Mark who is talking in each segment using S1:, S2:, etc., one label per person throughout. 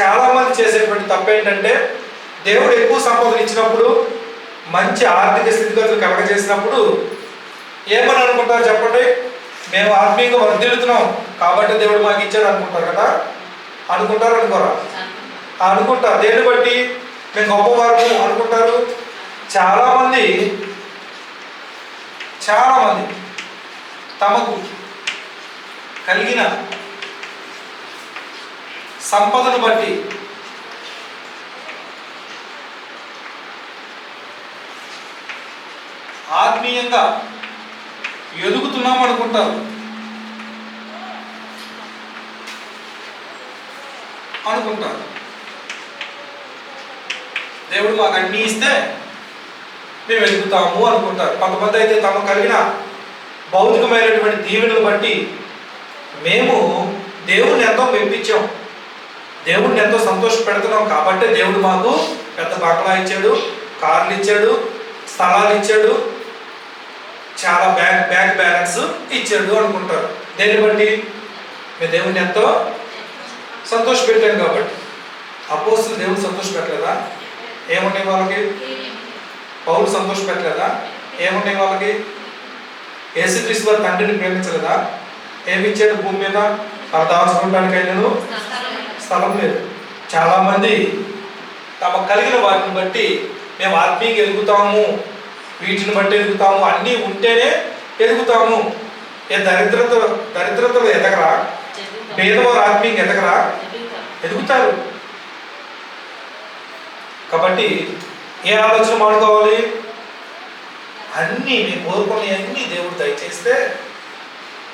S1: చాలా మంది చేసేటువంటి తప్పు ఏంటంటే దేవుడు ఎక్కువ సంపదలు ఇచ్చినప్పుడు మంచి ఆర్థిక స్థితిగతులు కలగజేసినప్పుడు ఏమని అనుకుంటారు చెప్పండి? మేము ఆత్మీయంగా వర్ధిల్లుతున్నాం కాబట్టి దేవుడు మాకు ఇచ్చాడు అనుకుంటారు కదా? అనుకుంటారు అనుకోరా? అనుకుంటారు దేన్ని బట్టి? మేము గొప్పవారు అనుకుంటారు. చాలామంది చాలామంది తమకు కలిగిన సంపదను బట్టి. ఆత్మీయంగా ఎదుగుతున్నాం అనుకుంటారు. అనుకుంటారు దేవుడు మాకు అన్నీ ఇస్తే మేము ఎదుగుతాము అనుకుంటారు. కొంతమంది అయితే తమ కలిగిన భౌతికమైనటువంటి దీవెనలు బట్టి మేము దేవుడిని ఎంతో మెప్పించాం దేవుడిని ఎంతో సంతోష పెడుతున్నాం కాబట్టి దేవుడు మాకు పెద్ద బంగ్లా ఇచ్చాడు కార్లు ఇచ్చాడు స్థలాలు ఇచ్చాడు చాలా బ్యాంక్ బ్యాంక్ బ్యాలెన్స్ ఇచ్చాడు అనుకుంటారు. దేన్ని బట్టి? మేము దేవుడిని ఎంతో సంతోష పెట్టాం కాబట్టి. అపోస్తులు దేవుడు సంతోష పెట్టలేదా ఏమున్నాయి వాళ్ళకి? పౌరులు సంతోష పెట్టలేదా ఏమున్నాయి వాళ్ళకి? యేసుక్రీస్తు వారి తండ్రిని ప్రేమించలేదా? ఏమి ఇచ్చాడు భూమి మీద? తన దాచుకోవడానికి స్థలం లేదు. చాలామంది తమ కలిగిన వాటిని బట్టి మేము ఆత్మీయంగా ఎదుగుతాము వీటిని బట్టి ఎదుగుతాము అన్నీ ఉంటేనే ఎదుగుతాము. ఏ దరిద్రత దరిద్రతలు ఎదగరా? పేదవారు ఆత్మీయంగా ఎదగరా? ఎదుగుతారు. కాబట్టి ఏ ఆలోచన మానుకోవాలి? అన్నీ మేము కోరుకునే అన్నీ దేవుడు దయచేస్తే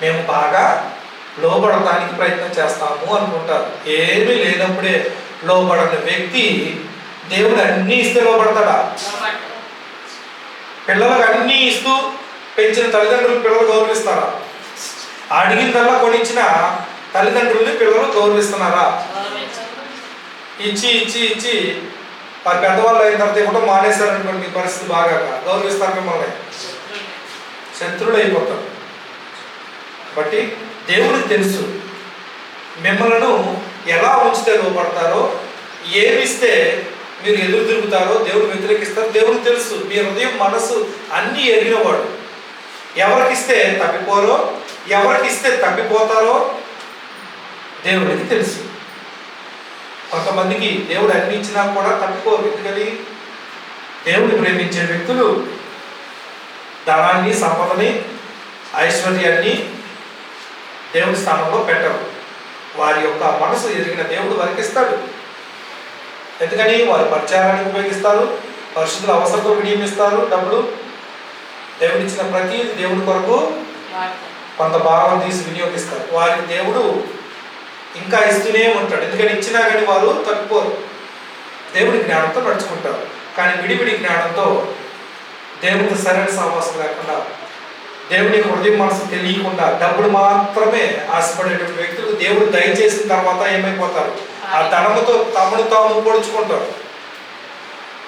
S1: మేము బాగా లోబడటానికి ప్రయత్నం చేస్తాము అనుకుంటారు. ఏమీ లేనప్పుడే లోబడని వ్యక్తి దేవుడు అన్నీ ఇస్తే లోబడతాడా? పిల్లలకు అన్నీ ఇస్తూ పెంచిన తల్లిదండ్రులు పిల్లలు గౌరవిస్తారా? అడిగిందల్లా కొనిచ్చిన తల్లిదండ్రుల్ని పిల్లలు గౌరవిస్తున్నారా? ఇచ్చి ఇచ్చి ఇచ్చి. వారి పెద్దవాళ్ళు అయిన తర్వాత ఇవ్వడం మానేశారనుకోండి పరిస్థితి బాగా గౌరవిస్తారు మిమ్మల్ని. శత్రుడు అయిపోతారు కాబట్టి దేవుడికి తెలుసు. మిమ్మల్ని ఎలా ఉంచితే లోపడతారో ఏమిస్తే మీరు ఎదురు తిరుగుతారో దేవుడు వ్యతిరేకిస్తారు. దేవుడికి తెలుసు. మీ హృదయం మనసు అన్నీ ఎరిగినవాడు. ఎవరికిస్తే తప్పిపోరో ఎవరికిస్తే తప్పిపోతారో దేవుడికి తెలుసు. కొంతమందికి దేవుడు అన్ని ఇచ్చినా కూడా తప్పుకోరు ఎందుకని? దేవుడిని ప్రేమించే వ్యక్తులు ధనాన్ని సంపదని ఐశ్వర్యాన్ని దేవుడి స్థానంలో పెట్టరు. వారి యొక్క మనసు ఎదిగిన దేవుడు వారికి ఇస్తాడు. ఎందుకని? వారి పరిచారానికి ఉపయోగిస్తారు. పరిశుద్ధుల అవసరంతో వినియోగిస్తారు డబ్బులు దేవుడిచ్చిన ప్రతి దేవుడి కొరకు కొంత భావం తీసి వినియోగిస్తారు. వారికి దేవుడు ఇంకా ఇస్తూనే ఉంటాడు. ఎందుకని? ఇచ్చినా కానీ వారు తప్పిపోరు దేవుడి జ్ఞానంతో నడుచుకుంటారు. కానీ విడివిడి జ్ఞానంతో దేవుడికి సరైన సహవాసం లేకుండా దేవుని హృదయం మనసు తెలియకుండా డబ్బులు మాత్రమే ఆశపడేటువంటి వ్యక్తులు దేవుడు దయచేసిన తర్వాత ఏమైపోతారు? ఆ ధనముతో తమను తాము పొడుచుకుంటారు.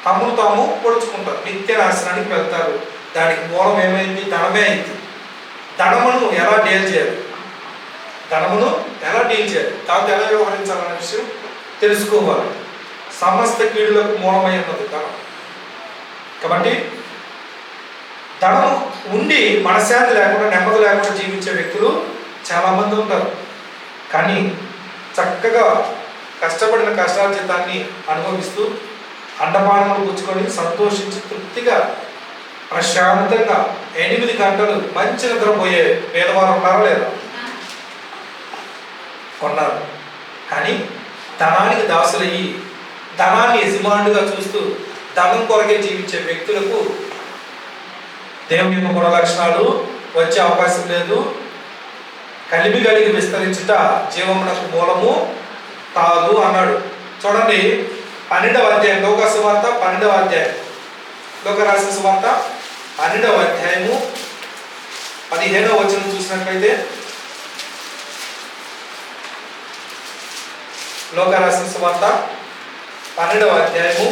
S1: తమను తాము పొడుచుకుంటారు. నిత్య నాశనానికి వెళ్తారు. దానికి మూలం ఏమైంది? ధనమే అయింది. ధనమును ఎలా డీల్ చేయాలి? ధనమును ఎలా డీల్ చేయాలి? దాంతో ఎలా వ్యవహరించాలనే విషయం తెలుసుకోవాలి. సమస్త కీడులకు మూలమై ఉన్నది ధనం. కాబట్టి ధనం ఉండి మనశ్శాంతి లేకుండా నెమ్మది లేకుండా జీవించే వ్యక్తులు చాలామంది ఉంటారు. కానీ చక్కగా కష్టపడిన కష్టార్జితాన్ని అనుభవిస్తూ అండపానములు పుచ్చుకొని సంతోషించి తృప్తిగా ప్రశాంతంగా ఎనిమిది గంటలు మంచి నిద్రపోయే పేదవారు ఉన్నారా లేదా? ఉన్నారు. కానీ ధనానికి దాసులయ్యి ధనాన్ని యజమానుడిగా చూస్తూ ధనం కొరకే జీవించే వ్యక్తులకు దేవుని యొక్క గుణ లక్షణాలు వచ్చే అవకాశం లేదు. కలిమి కలిగి విస్తరించుట జీవమునకు మూలము కాదు అన్నాడు. చూడండి పన్నెండవ అధ్యాయం లోక సువార్త పన్నెండవ అధ్యాయం. లోక రాసిన సువార్త పన్నెండవ అధ్యాయము పదిహేనవ వచనం చూసినట్లయితే లోక రాసిన సువార్త పన్నెండవ అధ్యాయము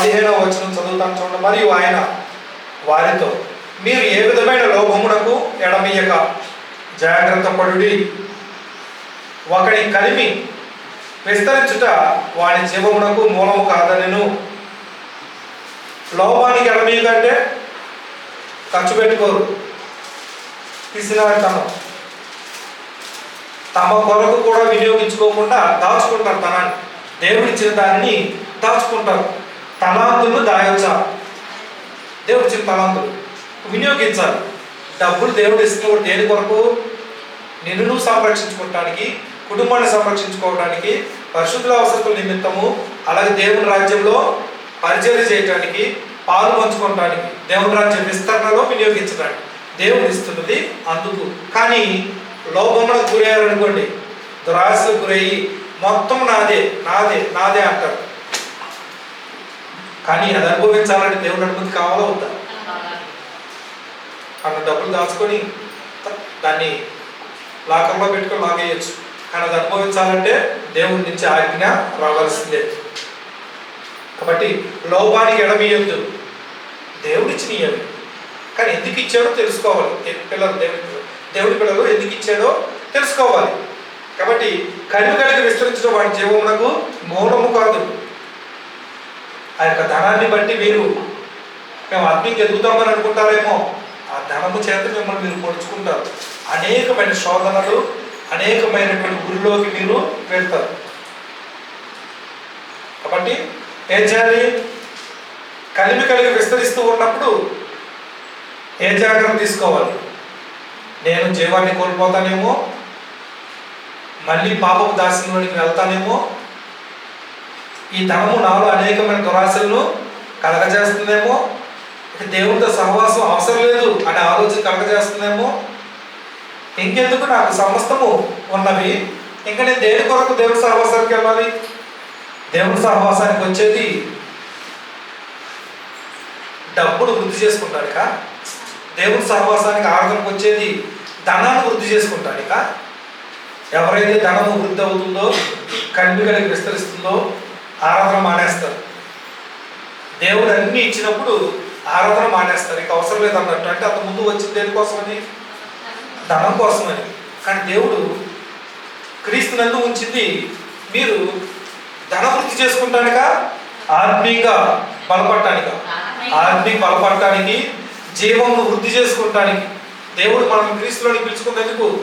S1: పదిహేనవ వచనం చదువుతాను చూడండి. మరియు ఆయన వారితో మీరు ఏ విధమైన లోభమునకు ఎడమయ్యక జాగ్రత్త పడుడి. ఒకని కలిమి విస్తరించుట వాడి జీవమునకు మూలము కాదనెను. లోపానికి ఎడమీ ఖర్చు పెట్టుకోరు. పిసినారితనం తమ కొరకు కూడా వినియోగించుకోకుండా దాచుకుంటారు తనాన్ని. దేవుడిచ్చిన దానిని దాచుకుంటారు. తలాంతులు దాయించాలి దేవుడు ఇచ్చిన తలాంతులు. వినియోగించాలి. డబ్బులు దేవుడు ఇస్తున్నప్పుడు దేని కొరకు? నిన్ను నువ్వు సంరక్షించుకోవటానికి కుటుంబాన్ని సంరక్షించుకోవడానికి పరిశుద్ధుల అవసరతల నిమిత్తము అలాగే దేవుని రాజ్యంలో పరిచయం చేయటానికి పాలు పంచుకోవటానికి దేవుని రాజ్యం విస్తరణలో వినియోగించడానికి దేవుడు ఇస్తున్నది అందుకు. కానీ లోపంలో గురయ్యారనుకోండి దురాశకు గురయ్యి మొత్తం నాదే నాదే నాదే అంటారు. కానీ అది అనుభవించాలంటే దేవుని అనుమతి కావాలా వద్దా అన్న డబ్బులు దాచుకొని దాన్ని లాకర్లో పెట్టుకొని లాగేయచ్చు. కానీ అది అనుభవించాలంటే దేవుడి నుంచి ఆజ్ఞ రావాల్సిందే. కాబట్టి లోపానికి ఎడమీయొద్దు దేవుడు ఇచ్చినవి కానీ ఎందుకు ఇచ్చాడో తెలుసుకోవాలి. పిల్లలు దేవుడి పిల్లలు దేవుడి పిల్లలు ఎందుకు ఇచ్చాడో తెలుసుకోవాలి. కాబట్టి కలిమి కలిగి విస్తరించడం వాడి జీవమునకు మౌనము కాదు. ఆ యొక్క ధనాన్ని బట్టి మీరు మేము అగ్నికి ఎదుగుతామని అనుకుంటారేమో ఆ ధనము చేత మిమ్మల్ని మీరు పొడుచుకుంటారు. అనేకమైన శోధనలు అనేకమైనటువంటి గురిలోకి మీరు వెళ్తారు. కాబట్టి ఏం చేయాలి? కలిమి కలిగి విస్తరిస్తూ ఉన్నప్పుడు ఏ జాగ్రత్త తీసుకోవాలి? నేను జీవాన్ని కోల్పోతానేమో మళ్ళీ పాపపు దాస్యంలోనికి వెళ్తానేమో ఈ ధనము నాలో అనేకమైన దురాశలను కలగజేస్తుందేమో? ఇక దేవునితో సహవాసం అవసరం లేదు అనే ఆలోచన కలగజేస్తుందేమో? ఇంకెందుకు నాకు సమస్తము ఉన్నవి? ఇంకా నేను దేని కొరకు దేవుని సహవాసానికి వెళ్ళాలి? దేవుని సహవాసానికి వచ్చేది డబ్బులు వృద్ధి చేసుకుంటానిక దేవుని సహవాసానికి ఆరాధనకు వచ్చేది ధనాన్ని వృద్ధి చేసుకుంటానిక ఎవరైతే ధనము వృద్ధి అవుతుందో కలిపి కలిగి విస్తరిస్తుందో ఆరాధన మానేస్తారు. దేవుడు అన్ని ఇచ్చినప్పుడు ఆరాధన మానేస్తారు. ఇక అవసరం లేదన్నట్టు. అంటే అంత ముందు వచ్చింది దేనికోసమని? ధనం కోసమని. కానీ దేవుడు క్రీస్తు నందు ఉంచింది మీరు ధన వృద్ధి చేసుకుంటానిక? ఆత్మీయంగా బలపడటానిక? ఆత్మీయ బలపడటానికి జీవంను వృద్ధి చేసుకుంటానికి. దేవుడు మనం క్రీస్తులోని పిలుచుకున్నందుకు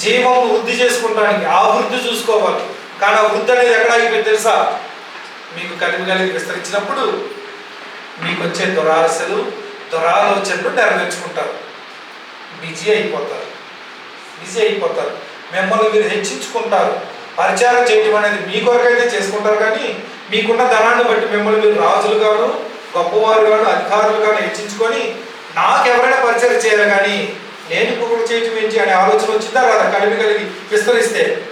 S1: జీవంను వృద్ధి చేసుకుంటానికి ఆ వృద్ధి చూసుకోవాలి. కానీ ఆ వృద్ధి అనేది ఎక్కడ ఆగిపోయింది తెలుసా? మీకు కలిగి కలిగి విస్తరించినప్పుడు మీకు వచ్చే దురాశలు దురాలోచనలు నెరవేర్చుకుంటారు. బిజీ అయిపోతారు. బిజీ అయిపోతారు. మిమ్మల్ని మీరు హెచ్చించుకుంటారు. పరిచారం చేయటం అనేది మీ కొరకైతే చేసుకుంటారు కానీ మీకున్న ధనాన్ని బట్టి మిమ్మల్ని మీరు రాజులుగాను గొప్పవారుగాను అధికారులుగాను హెచ్చించుకొని నాకు ఎవరైనా పరిచయం చేయాలి కానీ నేను ఇంకొకరు చేయటం ఏంటి అనే ఆలోచన వచ్చిందా? రాదా కలిపి కలిగి విస్తరిస్తే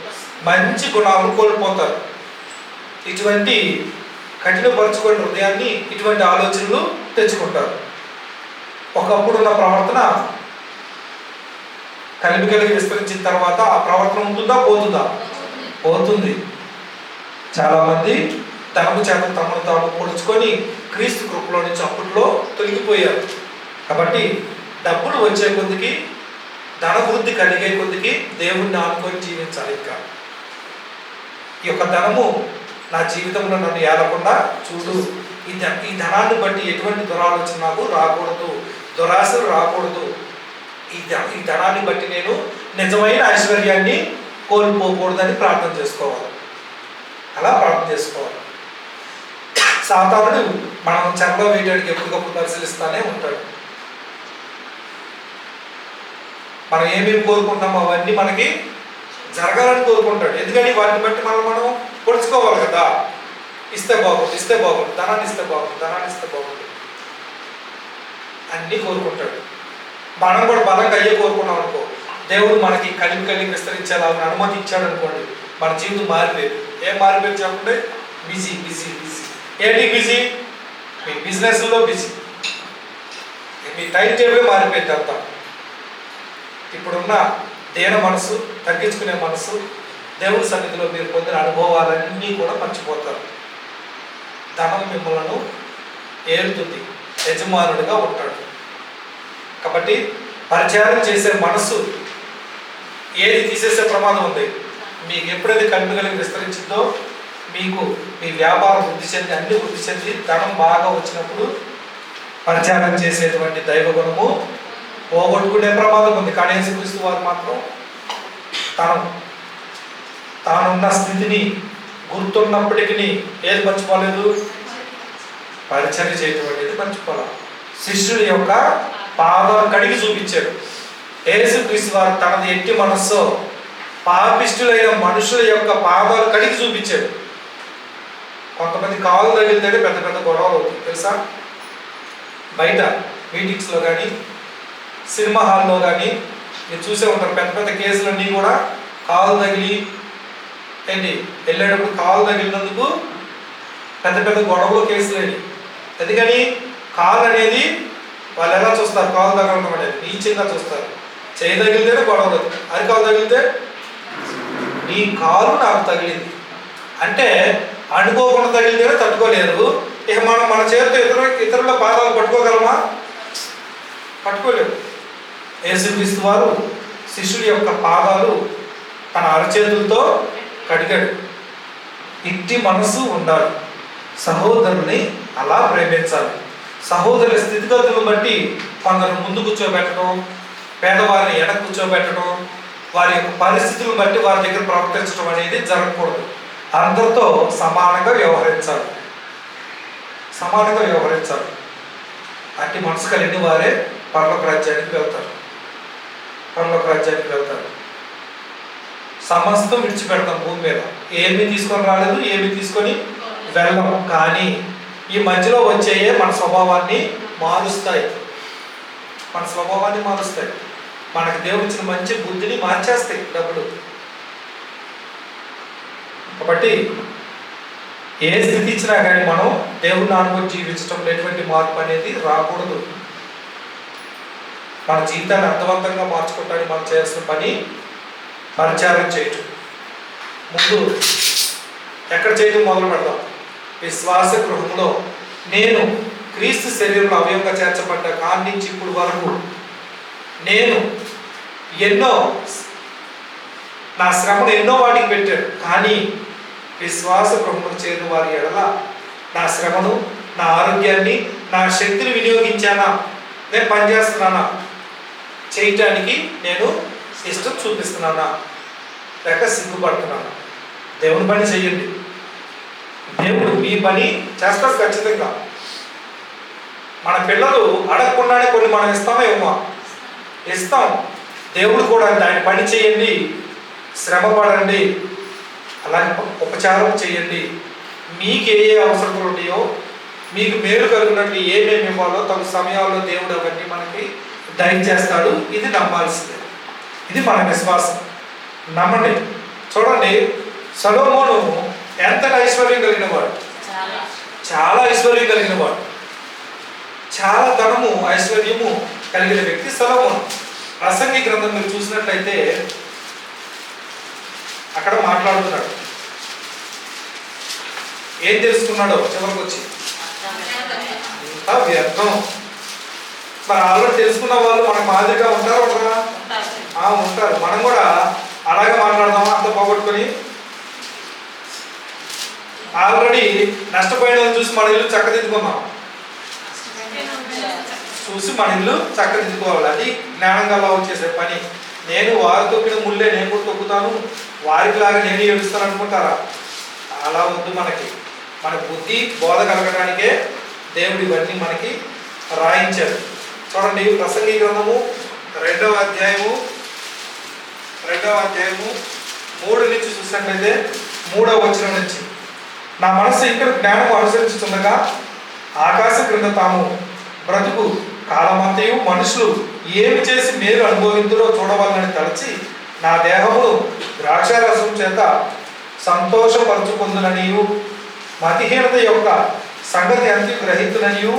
S1: మంచి గుణాలను కోల్పోతారు. ఇటువంటి కఠినపరుచుకున్న హృదయాన్ని ఇటువంటి ఆలోచనలు తెచ్చుకుంటారు. ఒకప్పుడు ఉన్న ప్రవర్తన కలిపి కలిగి విస్తరించిన తర్వాత ఆ ప్రవర్తన ఉంటుందా? పోతుందా? పోతుంది. చాలామంది ధనము చేత తమను తాము పొడుచుకొని క్రీస్తు కృపలో నుంచి అప్పట్లో తొలగిపోయారు. కాబట్టి డబ్బులు వచ్చే కొద్దికి ధన వృద్ధి కలిగే కొద్దికి దేవుణ్ణి ఆనుకొని జీవించాలి ఇంకా. ఈ యొక్క ధనము నా జీవితంలో నన్ను ఏలకుండా చూడు. ఈ ఈ ధనాన్ని బట్టి ఎటువంటి దురాలోచన నాకు రాకూడదు. దురాశలు రాకూడదు. ఈ ఈ ధనాన్ని బట్టి నేను నిజమైన ఐశ్వర్యాన్ని కోల్పోకూడదని ప్రార్థన చేసుకోవాలి. అలా ప్రార్థన చేసుకోవాలి. సాతానుడు మనం చెరలో వేయడానికి ఎప్పటికప్పుడు పరిశీలిస్తానే ఉంటాడు. మనం ఏమేమి కోరుకుంటామో అవన్నీ మనకి జరగాలని కోరుకుంటాడు. ఎందుకని వాటిని బట్టి మనం మనం పొడుచుకోవాలి కదా. ఇస్తే బాగుంది ఇస్తే బాగుంది ధనాన్ని ఇస్తే బాగుంది ధనాన్ని ఇస్తే బాగుంది అన్నీ కోరుకుంటాడు. మనం కూడా బలంగా అయ్యే కోరుకున్నాం అనుకో దేవుడు మనకి కలిపి కలిపి విస్తరించేలా అని అనుమతి ఇచ్చాడు అనుకోండి మన జీవితం మారిపోయేది. ఏం మారిపోయింది చెప్పండి? Busy busy busy. ఏంటి బిజీ? మీ బిజినెస్లో బిజీ. మీ టైం టేబుల్ మారిపోయింది అంతా. ఇప్పుడున్న దేన మనసు తగ్గించుకునే మనసు దేవుని సన్నిధిలో మీరు పొందిన అనుభవాలన్నీ కూడా మర్చిపోతారు. ధనం మిమ్మల్ని ఏలుతుంది యజమానుడిగా ఉంటాడు. కాబట్టి పరిచయం చేసే మనసు ఏది తీసేసే ప్రమాదం ఉంది? మీకు ఎప్పుడైతే కన్ను విస్తరించిందో మీకు మీ వ్యాపారం వృద్ధి చెంది అన్ని వృద్ధి చెంది ధనం బాగా వచ్చినప్పుడు పరిచారం చేసేటువంటి దైవ గుణము పోగొట్టుకునే ప్రమాదం ఉంది. కానీ యేసుక్రీస్తు వారు మాత్రం తనం తానున్న స్థితిని గుర్తున్నప్పటికీ ఏది మర్చిపోలేదు పరిచర్య చేయటం అనేది మర్చిపోలేదు శిష్యుడి యొక్క పాదం కడిగి చూపించాడు యేసుక్రీస్తు వారు తనది ఎట్టి మనస్సు పాపిష్టులైన మనుషుల యొక్క పాదాలు కడిగి చూపించాడు కొంతమంది కాలు తగిలితేనే పెద్ద పెద్ద గొడవలు అవుతుంది తెలుసా? బయట మీటింగ్స్లో కానీ సినిమా హాల్లో కానీ మీరు చూసే ఉంటారు పెద్ద పెద్ద కేసులన్నీ కూడా కాలు తగిలి ఏంటి? వెళ్ళేటప్పుడు కాలు తగిలినందుకు పెద్ద పెద్ద గొడవలు కేసులేని ఎందుకని? కాలు అనేది వాళ్ళు ఎలా చూస్తారు? కాలు తగలడం అనేది నీచంగా చూస్తారు. చేయి తగిలితేనే గొడవలు అరికాలు తగిలితే? నీ కాలు నాకు తగిలింది. అంటే అనుకోకుండా తగిలితేనే తట్టుకోలేరు. ఇక మనం మన చేతితో ఇతర ఇతరుల పాదాలు పట్టుకోగలమా? పట్టుకోలేము. యేసుక్రీస్తు వారు శిష్యుడి యొక్క పాదాలు తన అరచేతులతో కడిగాడు. ఇట్టి మనసు ఉండాలి. సహోదరుని అలా ప్రేమించాలి. సహోదరుల స్థితిగతులను బట్టి కొందరు ముందు కూర్చోబెట్టడం పేదవారిని ఎడ కూర్చోబెట్టడం వారి యొక్క పరిస్థితులను బట్టి వారి దగ్గర ప్రవర్తించడం అనేది జరగకూడదు. అందరితో సమానంగా వ్యవహరించాలి. సమానంగా వ్యవహరించాలి. అట్టి మనసు కలిగిన వారే పర్లోక రాజ్యానికి వెళ్తారు. పర్లోక రాజ్యానికి వెళ్తారు. సమస్తం విడిచిపెడతాం భూమి మీద. ఏమి తీసుకొని రాలేదు ఏమి తీసుకొని వెళ్ళము. కానీ ఈ మధ్యలో వచ్చేయే మన స్వభావాన్ని మారుస్తాయి. మన స్వభావాన్ని మారుస్తాయి. మనకు దేవుడిచ్చిన మంచి బుద్ధిని మార్చేస్తాయి డబ్బులు. కాబట్టి ఏ స్థితి ఇచ్చినా కానీ మనం దేవుని అనుభవం జీవించడం ఎటువంటి మార్పు అనేది రాకూడదు. మన జీవితాన్ని అర్థవంతంగా మార్చుకోవడానికి మనం చేయాల్సిన పని పరిచారం చేయటం. ముందు ఎక్కడ చేయటం మొదలు పెడదాం. విశ్వాస గృహంలో నేను క్రీస్తు శరీరంలో అవయంగా చేర్చబడ్డ కాడి నుంచి ఇప్పుడు వరకు నేను ఎన్నో నా శ్రమను ఎన్నో వాటికి పెట్టాడు కానీ విశ్వాస బ్రహ్మను చేరిన వారి ఎడల నా శ్రమను నా ఆరోగ్యాన్ని నా శక్తిని వినియోగించానా? నేను పనిచేస్తున్నానా? చేయటానికి నేను ఇష్టం చూపిస్తున్నానా లేక సిగ్గుపడుతున్నానా? దేవుని పని చేయండి దేవుడు మీ పని చేస్తారు ఖచ్చితంగా. మన పిల్లలు అడగకుండానే కొన్ని మనం ఇస్తామా ఇవ్వమా ఇస్తాం. దేవుడు కూడా దాని పని చేయండి శ్రమ పడండి అలాగే ఉపచారం చేయండి మీకు ఏ ఏ అవసరతలు ఉన్నాయో మీకు మేలు కలిగినట్టు ఏమేమి ఇవ్వాలో తమ సమయాల్లో దేవుడు అవన్నీ మనకి దయచేస్తాడు. ఇది నమ్మాల్సిందే. ఇది మన విశ్వాసం. నమ్మండి. చూడండి సలోమోను ఎంత ఐశ్వర్యం కలిగిన వాడు?
S2: చాలా.
S1: ఐశ్వర్యం కలిగిన వాడు. చాలా ధనము ఐశ్వర్యము కలిగిన వ్యక్తి సలోమోను. ప్రసంగి గ్రంథం మీరు చూసినట్లయితే అక్కడ మాట్లాడుతున్నాడు. ఏం తెలుసుకున్నాడో చివరికి వచ్చి వ్యర్థం. మరి ఆల్రెడీ తెలుసుకున్న వాళ్ళు మనకు మాదిరిగా ఉంటారు ఉండరా
S2: ఉంటారు.
S1: మనం కూడా అలాగే మాట్లాడదామా? అంత పోగొట్టుకొని. ఆల్రెడీ నష్టపోయిన చూసి మన ఇల్లు చక్కదిద్దుకుందాం. చూసి మన ఇల్లు చక్కదిద్దుకోవాలి. అది జ్ఞానం గల చేసే పని. నేను వారు తొక్కిన ముళ్ళే నేను కూడా తొక్కుతాను. వారికి లాగా నేను ఏడుస్తాను అనుకుంటారా? అలా వద్దు మనకి. మన బుద్ధి బోధ కలగడానికే దేవుడు ఇవన్నీ మనకి రాయించాడు. చూడండి ప్రసంగి గ్రంథము రెండవ అధ్యాయము రెండవ అధ్యాయము మూడు నుంచి చూసినట్లయితే మూడవ వచనం నుంచి. నా మనస్సు ఇక్కడ జ్ఞానం అనుసరించుతుండగా ఆకాశ క్రింద తాము బ్రతుకు కాలమంతయు మనుషులు ఏమి చేసి మేలు అనుభవింతురో చూడవాలని తలచి నా దేహమును ద్రాక్షారసం చేత సంతోషపరచుకుందుననియు మతిహీనత యొక్క సంగతి అంతి గ్రహితుననియు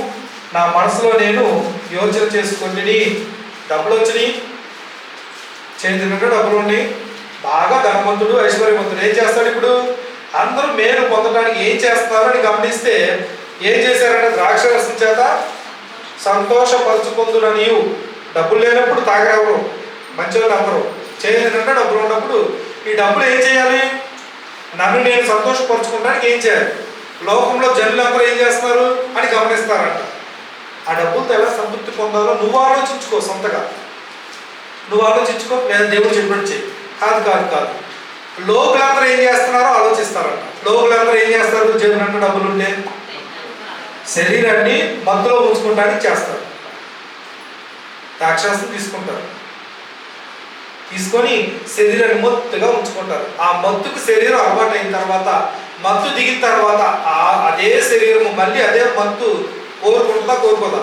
S1: నా మనసులో నేను యోచన చేసుకుంటుని డబ్బులు వచ్చినాయి చేతిలో డబ్బులు ఉన్నాయి బాగా ధనవంతుడు ఐశ్వర్యవంతుడు. ఏం చేస్తాడు ఇప్పుడు? అందరూ మేలు పొందడానికి ఏం చేస్తున్నారు అని గమనిస్తే ఏం చేశారంటే ద్రాక్షరసం చేత సంతోషపరచుకుందున డబ్బులు లేనప్పుడు తాగరెవరు మంచివాళ్ళు అందరూ. చేయాలంటే డబ్బులు ఉన్నప్పుడు ఈ డబ్బులు ఏం చేయాలి? నన్ను నేను సంతోషపరచుకోవడానికి ఏం చేయాలి? లోకంలో జనులందరూ ఏం చేస్తున్నారు అని గమనిస్తారంట. ఆ డబ్బులతో ఎలా సంతృప్తి పొందాలో నువ్వు ఆలోచించుకో సొంతగా. నువ్వు ఆలోచించుకో లేదా దేవుడు చెప్పినట్టు చెయ్యి. కాదు కాదు కాదు. లోకులందరూ ఏం చేస్తున్నారో ఆలోచిస్తారంట. లోకులందరూ ఏం చేస్తారు? జేబునంటూ డబ్బులు ఉంటే శరీరాన్ని మత్తులో ఉంచుకోవడానికి చేస్తారు. ద్రాక్షాసం తీసుకుంటారు. తీసుకొని శరీరాన్ని మొత్తుగా ఉంచుకుంటారు. ఆ మత్తుకు శరీరం అలవాటు అయిన తర్వాత మత్తు దిగిన తర్వాత ఆ అదే శరీరము మళ్ళీ అదే మత్తు కోరుకుంటుందా కోరుకోదా?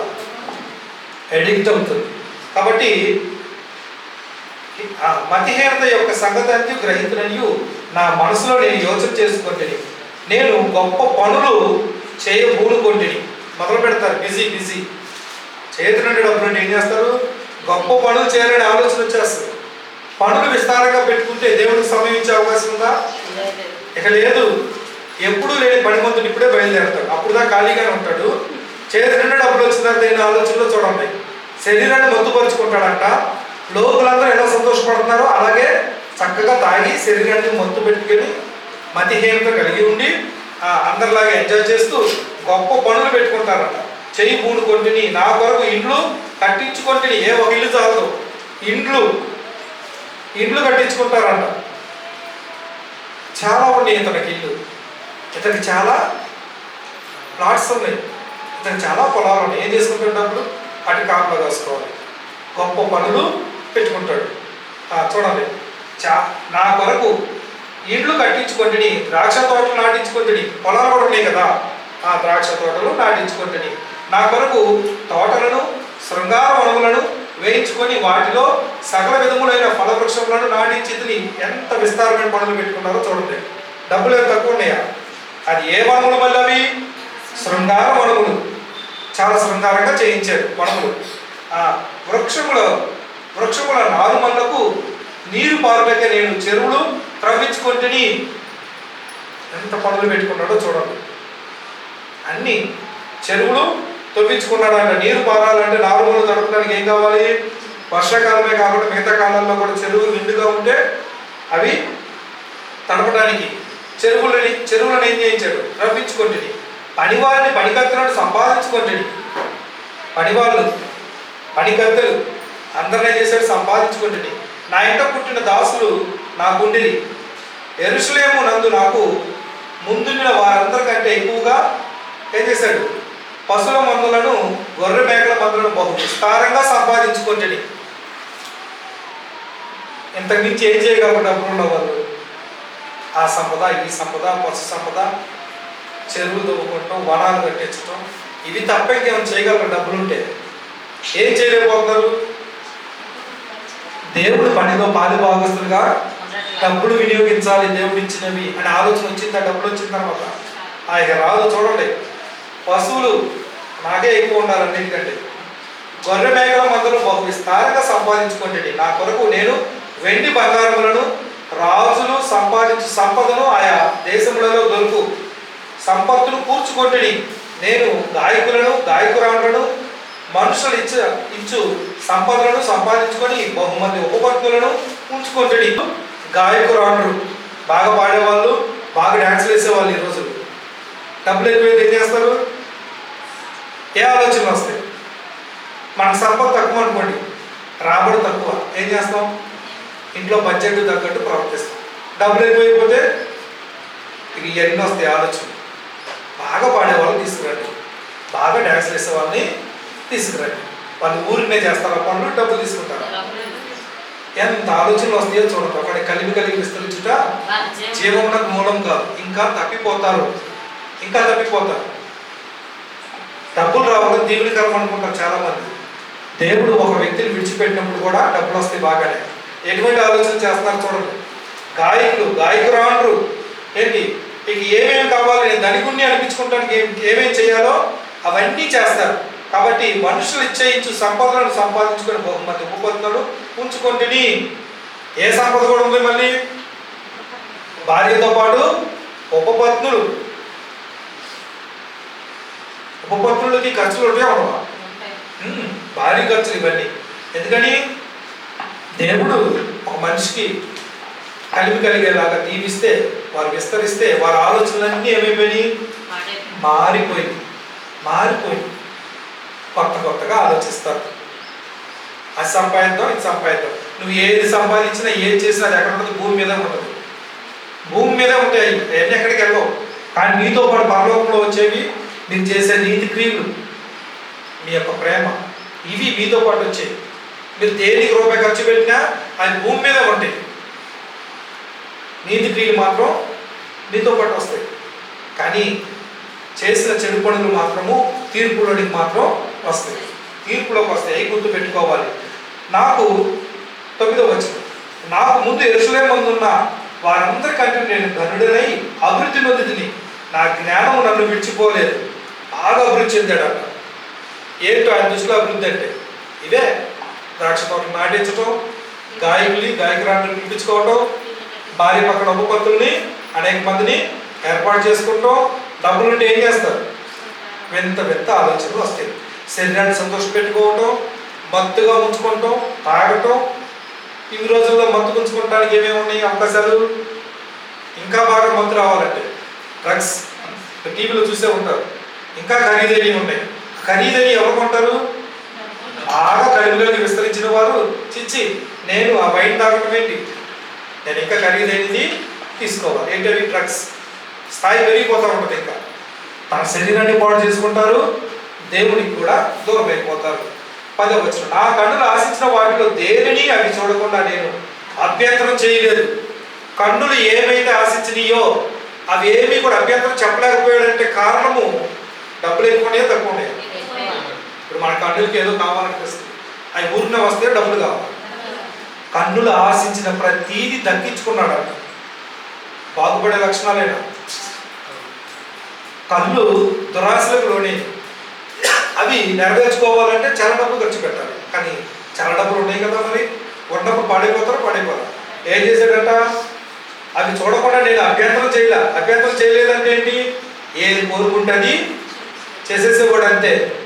S1: ఎడిక్ట్ అవుతుంది కాబట్టి మతిహీనత యొక్క సంగతి గ్రహితుననియు నా మనసులో నేను యోచన చేసుకుంటుని. నేను గొప్ప పనులు చేయబూనుకొంటిని. మొదలు పెడతారు బిజీ బిజీ. చేతి నుండి డబ్బులు ఏం చేస్తారు? గొప్ప పనులు చేయాలని ఆలోచన వచ్చేస్తుంది. పనులు విస్తారంగా పెట్టుకుంటే దేవుడికి సమయం ఇచ్చే అవకాశం ఉందా? ఇక లేదు. ఎప్పుడు లేని పనిమంతుడు ఇప్పుడే బయలుదేరతాడు. అప్పుడు దా ఖాళీగానే ఉంటాడు. చేతి నిండా డబ్బులు వచ్చిన తర్వాత ఆలోచనలో చూడండి. శరీరాన్ని మొత్తుపరుచుకుంటాడంట. లోకులందరూ ఎలా సంతోషపడుతున్నారో అలాగే చక్కగా తాగి శరీరాన్ని మొత్తు పెట్టుకొని మతిహీనత కలిగి ఉండి అందరిలాగా ఎంజాయ్ చేస్తూ గొప్ప పనులు పెట్టుకుంటారంట. చెయ్యి పూనుకొంటిని నా కొరకు ఇండ్లు కట్టించుకొంటిని ఏ ఒక ఇల్లు చాలదు. ఇండ్లు ఇండ్లు కట్టించుకుంటారంట. చాలా ఉన్నాయి ఇతనికి ఇల్లు. ఇతనికి చాలా ప్లాట్స్ ఉన్నాయి. ఇతనికి చాలా పొలాలు ఉన్నాయి ఏం చేసుకుంటాడు డబ్బులు అటు కాపులో కాసుకోవాలి గొప్ప పనులు పెట్టుకుంటాడు. ఆ, చూడండి. చా నా కొరకు ఇండ్లు కట్టించుకుంటుని ద్రాక్ష తోటలు నాటించుకుంటుని పొలాలు కూడా ఉన్నాయి కదా. ఆ ద్రాక్ష తోటలు నాటించుకుంటుని. నా కొరకు తోటలను శృంగార వనములను వేయించుకొని వాటిలో సకల విధములైన ఫలవృక్షములను నాటించి ఎంత విస్తారమైన పనులు పెట్టుకున్నారో చూడండి. డబ్బులు ఏం తక్కువ ఉన్నాయా? అది ఏ వనములు మళ్ళీ అవి? శృంగార వనములు చాలా శృంగారంగా చేయించారు వనములు ఆ వృక్షముల వృక్షముల నారుమల్లకు నీరు పారులేక నేను చెరువులు త్రవ్వించుకుంటుని ఎంత పనులు పెట్టుకున్నాడో చూడండి. అన్ని చెరువులు తవ్వించుకున్నాడు నీరు పారాలంటే నారుమూలు తడపడానికి ఏం కావాలి? వర్షాకాలమే కాకుండా మిగతా కాలంలో కూడా చెరువులు నిండుగా ఉంటే అవి తడపడానికి చెరువులని చెరువులను ఏం చేయించాడు? రప్పించుకుంటుంది పనివారిని పనికత్తులను సంపాదించుకుంటుంది పనివాళ్ళు పనికత్తులు అందరినీ చేశాడు సంపాదించుకుంటుంది నా ఇంట పుట్టిన దాసులు నా గుండెలి ఎరుసలేము నందు నాకు ముందున్న వారందరికంటే ఎక్కువగా ఏం చేశాడు? పశువుల మందులను గొర్రె మేకల మందులను బహు విస్తారంగా సంపాదించుకుంటుంది ఇంతకు మించి ఏం చేయగలరు డబ్బులు ఉన్న వాళ్ళు? ఆ సంపద ఈ సంపద పశు సంపద చెరువులు తవ్వుకోవటం వనాలు కట్టించడం ఇవి తప్ప ఇంకేమైనా చేయగలరు? డబ్బులు ఉంటే. ఏం చేయలేకపోతున్నారు దేవుడు పనిలో పాలు భాగస్తులుగా డబ్బులు వినియోగించాలి దేవుడు ఇచ్చినవి అని ఆలోచన వచ్చింది? ఆ డబ్బులు వచ్చిన తర్వాత? ఆ ఇక రాదు చూడండి. పశువులు నాకే ఎక్కువ ఉండాలండి ఎందుకంటే గొర్రె మేకల మందులు బహు విస్తారంగా సంపాదించుకుంటే నా కొరకు నేను వెండి బంగారములను రాజులు సంపాదించు సంపదను ఆయా దేశములలో దొరుకు సంపత్తును కూర్చుకొంటిని. నేను గాయకులను గాయకురాలను మనుషులు ఇచ్చ ఇచ్చు సంపదలను సంపాదించుకొని బహుమంది ఉపపత్తులను ఉంచుకుంటుని. గాయకురాండ్రు బాగా పాడేవాళ్ళు బాగా డ్యాన్సులు వేసేవాళ్ళు ఈ రోజు. డబ్బులు ఎక్కువైతే ఏం చేస్తారు? ఏ ఆలోచనలు వస్తాయి? మన సంపద తక్కువ అనుకోండి. రాబడి తక్కువ. ఏం చేస్తాం? ఇంట్లో బడ్జెట్ తగ్గట్టు ప్రవర్తిస్తాం. డబ్బులు ఎక్కువైపోతే ఇక ఇవన్నీ వస్తాయి ఆలోచన బాగా పాడే వాళ్ళని తీసుకురండి. బాగా డ్యాన్స్ వేసే వాళ్ళని తీసుకురండి. వాళ్ళు ఊరినే చేస్తారు పనులు డబ్బులు తీసుకుంటారు. ఎంత ఆలోచనలు వస్తాయో చూడండి. ఒకటి కలిపి కలిపి విస్తరించుట జీవమునకు మూలం కాదు. ఇంకా తప్పిపోతారు. ఇంకా తప్పిపోతారు. డబ్బులు రావాలని దీవునికరం అనుకుంటారు చాలా మంది దేవుడు ఒక వ్యక్తిని విడిచిపెట్టినప్పుడు కూడా డబ్బులు వస్తాయి బాగానే. ఎటువంటి ఆలోచన చేస్తున్నారు చూడండి. గాయకులు గాయకురాండ్రు. ఏంటి? మీకు ఏమేమి కావాలి నేను ధనికుణ్ణి అనిపించుకోవడానికి ఏం ఏమేం చేయాలో అవన్నీ చేస్తారు. కాబట్టి మనుషులు ఇచ్చేయించు సంపదలను సంపాదించుకొని బహుమతి ఉపపత్తులు ఉంచుకుంటుని ఏ సంపద కూడా ఉంది మళ్ళీ? భార్యతో పాటు ఉపపత్నులు. ఉపపత్నులకి ఖర్చులు ఉంటాయా ఉండవా ఉమ్, భారీ ఖర్చులు ఇవన్నీ. ఎందుకని? దేవుడు ఒక మనిషికి కలిమి కలిగేలాగా దీవిస్తే వారు విస్తరిస్తే వారి ఆలోచనలన్నీ ఏమైపోయినాయి? మారిపోయి మారిపోయి కొత్త కొత్తగా ఆలోచిస్తారు. అది సంపాదిద్దాం ఇది సంపాదిద్దాం. నువ్వు ఏది సంపాదించినా ఏది చేసినా అది ఎక్కడ ఉంటుంది భూమి మీద ఉంటుంది. భూమి మీదే ఉంటాయి. అవన్నీ ఎక్కడికి వెళ్ళవు. కానీ నీతో పాటు పరలోకంలో వచ్చేవి మీరు చేసే నీతి క్రియలు. మీ యొక్క ప్రేమ. ఇవి మీతో పాటు వచ్చేవి. మీరు దేనికి రూపాయి ఖర్చు పెట్టినా అవి భూమి మీదే ఉంటాయి. నీతి క్రియలు మాత్రం నీతో పాటు వస్తాయి. కానీ చేసిన చెడు పనులు మాత్రము తీర్పులోనికి మాత్రం వస్తాయి. తీర్పులోకి వస్తాయి గుర్తు పెట్టుకోవాలి? నాకు తొమ్మిదో వచ్చిన నాకు ముందు ఎరుసలే ముందున్న వారందరికంటే నేను ధనుడనై అభివృద్ధి నొందితిని. నా జ్ఞానం నన్ను విడిచిపోలేదు. బాగా అభివృద్ధి చెందాడట. ఏంటో ఆయన దృష్టిలో అభివృద్ధి అంటే? ఇదే ద్రాక్ష తోటలు నాటించటం గాయకులు గాయకురాన్ని పిలిపించుకోవటం భార్య పక్కన ఉపపత్తుల్ని అనేక మందిని ఏర్పాటు చేసుకుంటాం డబ్బులుంటే ఏం చేస్తారు? వింత వింత ఆలోచనలు వస్తాయి. శరీరాన్ని సంతోష పెట్టుకోవటం మత్తుగా ఉంచుకుంటాం తాగటం ఈ రోజుల్లో మత్తు ఉంచుకోవటానికి ఏమేమి ఉన్నాయి అవకాశాలు? ఇంకా బాగా మత్తు రావాలంటే డ్రగ్స్ టీవీలో చూసే ఉంటారు. ఇంకా ఖరీదైనవి ఉన్నాయి. ఖరీదైనవి ఎవరు కొంటారు? బాగా కలిమిలోకి విస్తరించిన వారు. చిచ్చి నేను ఆ వైన్ తాగటం ఏంటి? నేను ఇంకా ఖరీదైనది తీసుకోవాలి. ఏంటవి డ్రగ్స్ స్థాయి పెరిగిపోతూ ఉంటుంది ఇంకా. తన శరీరాన్ని పాడు చేసుకుంటారు దేవునికి కూడా దూరం అయిపోతారు. పదవ వచ్చిన నా కన్నులు ఆశించిన వాటిలో దేనిని అవి చూడకుండా నేను అభ్యంతరం చేయలేదు. కన్నులు ఏమైతే ఆశించినాయో అవి ఏమీ కూడా అభ్యంతరం చెప్పలేకపోయాడంటే కారణము డబ్బులు ఎక్కువ ఉన్నాయో తక్కువ ఉన్నాయో? ఇప్పుడు మన కన్నులకి ఏదో కావాలనిపిస్తుంది అవి ఊరిన వస్తే డబ్బులు కావాలి. కన్నులు ఆశించిన ప్రతీది దక్కించుకున్నాడు బాగుపడే లక్షణాలేనా? కళ్ళు దురాశలకు లోనే. అవి నెరవేర్చుకోవాలంటే చాలా డబ్బులు ఖర్చు పెట్టాలి. కానీ చాలా డబ్బులు ఉన్నాయి కదా మరి. ఉన్నప్పుడు పాడైపోతారు పాడైపోతారు. ఏం చేశాడట? అవి చూడకుండా నేను అభ్యంతరం చేయలే. అభ్యంతరం చేయలేదంటే ఏంటి? ఏది కోరుకుంటే అది చేసేసేవాడు అంతే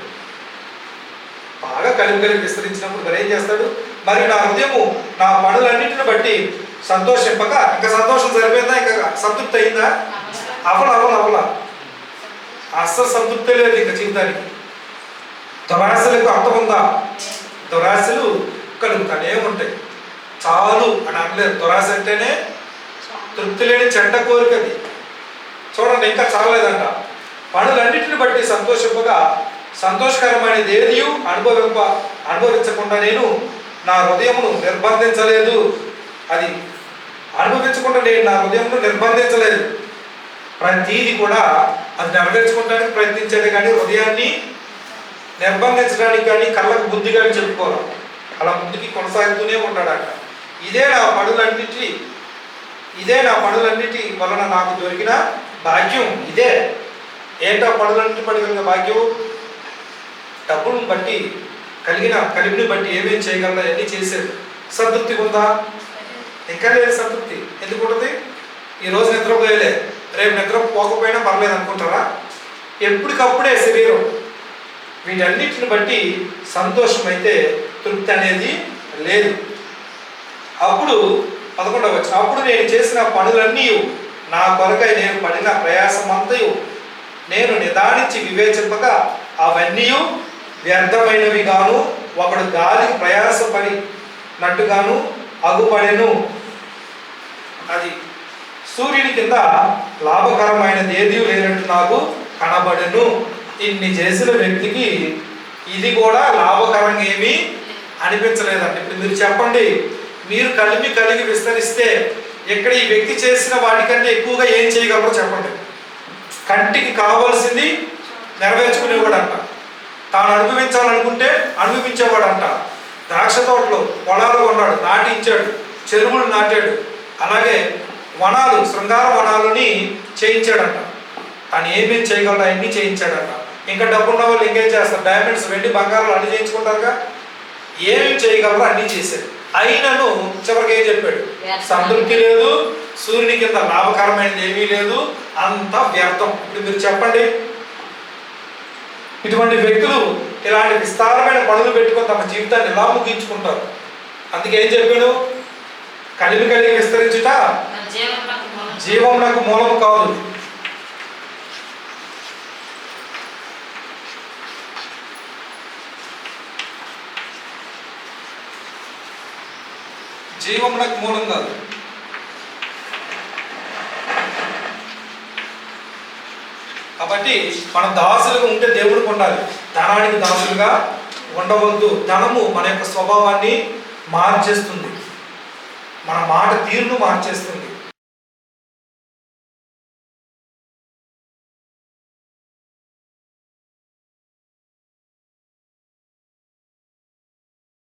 S1: బాగా కలిపి కలిపి విస్తరించినప్పుడు మరి ఏం చేస్తాడు? మరి నా హృదయము నా పనులన్నింటిని బట్టి సంతోషింపక ఇంకా సంతోషం సరిపోయిందా? ఇంకా సంతృప్తి అయిందా? అవల అవల అవల. అస్సలు సంతృప్తి లేదు ఇంకా జీవితానికి. దురాశలకు అర్థం ఉందా? దురాశలు కలుగుతానే ఉంటాయి. చాలు అని అనలేదు దురాశ అంటేనే తృప్తి లేని చెడ్డ కోరికది. చూడండి ఇంకా చాలలేదంట. పనులన్నిటిని బట్టి సంతోషింపగా సంతోషకరమైనది ఏది అనుభవింప అనుభవించకుండా నేను నా హృదయమును నిర్బంధించలేదు. అది అనుభవించకుండా నేను నా హృదయమును నిర్బంధించలేదు. ప్రతీది కూడా అది నెరవేర్చుకోవడానికి ప్రయత్నించేది కానీ హృదయాన్ని నిర్బంధించడానికి కానీ కళ్ళకు బుద్ధి కానీ చెప్పుకోవాలి అలా ముందుకి కొనసాగుతూనే ఉంటాడట ఇదే నా పనులన్నిటి ఇదే నా పనులన్నిటి వలన నాకు దొరికిన భాగ్యం ఇదే. ఏంటో పనులన్నిటి పడిన భాగ్యం డబ్బులను బట్టి కలిగిన కలిపిని బట్టి ఏమేమి చేయగలరా అన్నీ చేసేది సంతృప్తి ఉందా? ఇంకా లేదు సంతృప్తి ఎందుకు ఉంటుంది? ఈరోజు నిద్రపోయలే. రేపు నిద్ర పోకపోయినా పర్లేదు అనుకుంటారా? ఎప్పటికప్పుడే శరీరం. వీటన్నిటిని బట్టి సంతోషం అయితే తృప్తి అనేది లేదు. అప్పుడు పదకొండవ అప్పుడు నేను చేసిన పనులన్నీ నా కొరకై నేను పడిన ప్రయాసం అంతయు నేను నిదానించి వివేచింపగా అవన్నీ వ్యర్థమైనవి గాను ఒకడు గాలి ప్రయాసపడి నట్టుగాను అగుపడెను. అది సూర్యుని కింద లాభకరమైనది ఏది లేనట్టు నాకు కనబడెను. ఇన్ని చేసిన వ్యక్తికి ఇది కూడా లాభకరంగా ఏమీ అనిపించలేదండి. ఇప్పుడు మీరు చెప్పండి మీరు కలిపి కలిగి విస్తరిస్తే ఇక్కడ ఈ వ్యక్తి చేసిన వాటికంటే ఎక్కువగా ఏం చేయగలరో చెప్పండి. కంటికి కావాల్సింది నెరవేర్చుకునేవాడంట తాను అనుభవించాలనుకుంటే అనుభవించేవాడంట ద్రాక్ష తోటలో పొలాలు ఉన్నాడు నాటించాడు చెరువులు నాటాడు. అలాగే వనాలు శృంగార వనాలని చేయించాడంట. తను ఏమేం చేయగలడు అవన్నీ చేయించాడంట. ఇంకా డబ్బున్న వాళ్ళు ఇంకేం చేస్తారు? డైమండ్స్ వెండి బంగారాలు అన్ని చేయించుకుంటారుగా? ఏమేమి చేయగలరో అన్నీ చేశాడు అయినను చివరికి ఏం చెప్పాడు? సంతృప్తి లేదు సూర్యుని కింద లాభకరమైనది ఏమీ లేదు అంత వ్యర్థం. ఇప్పుడు మీరు చెప్పండి. ఇటువంటి వ్యక్తులు ఇలాంటి విస్తారమైన పనులు పెట్టుకొని తమ జీవితాన్ని ఎలా ముగించుకుంటారు? అందుకే ఏం చెప్పాడు? కలిమి కలిగి విస్తరించుట
S2: మన జీవనకు మూలం
S1: మూలము కాదు. జీవమునకు మూలం కాదు. కాబట్టి మనం దాసులుగా ఉంటే దేవుడికి ఉండాలి ధనానికి దాసులుగా ఉండవద్దు. ధనము మన యొక్క స్వభావాన్ని మార్చేస్తుంది. మన మాట తీరును మార్చేస్తుంది.